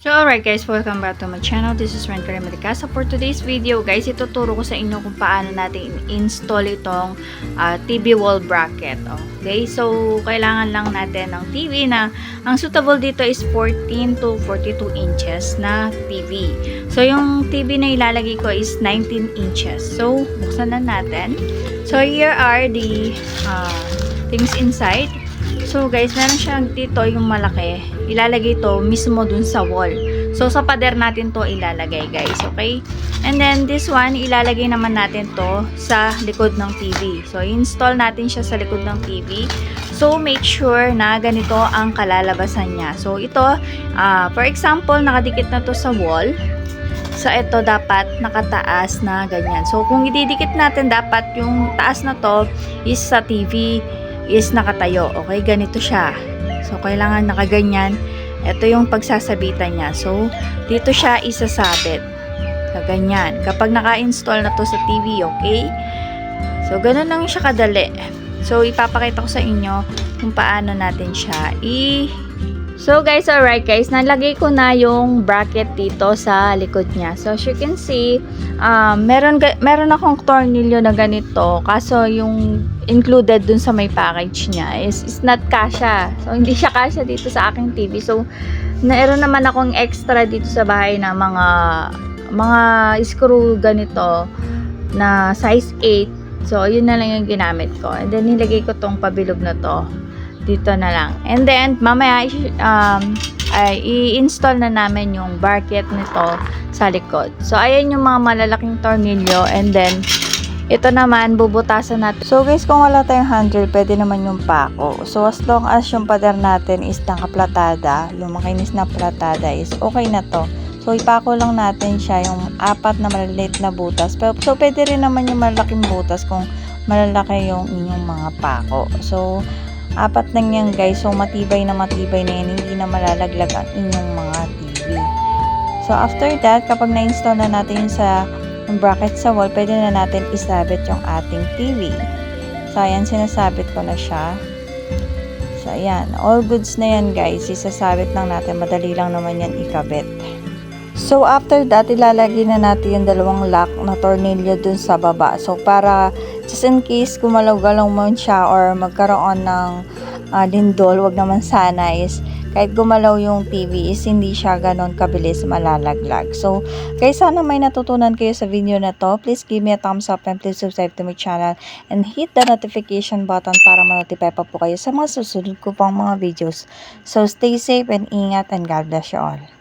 So alright guys, welcome back to my channel. This is Ren Karim Malicasa. For today's video guys, ituturo ko sa inyo kung paano natin install itong ah, TV wall bracket. Okay, so kailangan lang natin ng TV na ang suitable dito is 14 to 42 inches na TV. So yung TV na ilalagay ko is 19 inches. So buksan na natin. So here are the ah, things inside. So guys, meron siyang dito yung malaki. Ilalagay to mismo dun sa wall. So sa pader natin to ilalagay guys, okay? And then this one, ilalagay naman natin to sa likod ng TV. So install natin siya sa likod ng TV. So make sure na ganito ang kalalabasan niya. So ito, ah, for example, nakadikit na to sa wall. So ito dapat nakataas na ganyan. So kung ididikit natin dapat yung taas na to is sa TV is nakatayo. Okay, ganito siya. So, kailangan nakaganyan. Ito yung pagsasabitan niya. So, dito siya isasabit. So, ganyan. Kapag naka-install na to sa TV, okay? So, ganun lang siya kadali. So, ipapakita ko sa inyo kung paano natin siya i- So guys, alright guys, nalagay ko na yung bracket dito sa likod niya. So as you can see, um, meron, meron akong tornilyo na ganito. Kaso yung included dun sa may package niya is, is not kasha. So hindi siya kasha dito sa aking TV. So meron naman akong extra dito sa bahay na mga mga screw ganito na size 8. So yun na lang yung ginamit ko. And then nilagay ko tong pabilog na to dito na lang. And then, mamaya, um, ay i-install na namin yung bracket nito sa likod. So, ayan yung mga malalaking tornilyo. And then, ito naman, bubutasan natin. So guys, kung wala tayong handle, pwede naman yung pako. So as long as yung pader natin is nakaplatada, lumakinis na platada is okay na to. So ipako lang natin siya yung apat na maliliit na butas. Pero, so pwede rin naman yung malaking butas kung malalaki yung inyong mga pako. So apat lang yan guys. So matibay na matibay na yan. Hindi na malalaglag ang inyong mga TV. So after that, kapag na-install na natin sa yung bracket sa wall, pwede na natin isabit yung ating TV. So, ayan, sinasabit ko na siya. So, ayan. All goods na yan, guys. Isasabit lang natin. Madali lang naman yan ikabit. So, after that, ilalagay na natin yung dalawang lock na tornilyo dun sa baba. So, para just in case gumalaw-galaw mo siya or magkaroon ng ah, lindol, wag naman sana is kahit gumalaw yung TV is hindi siya ganon kabilis malalaglag. So, guys, sana may natutunan kayo sa video na to. Please give me a thumbs up and please subscribe to my channel and hit the notification button para ma-notify pa po kayo sa mga susunod ko pang mga videos. So, stay safe and ingat and God bless you all.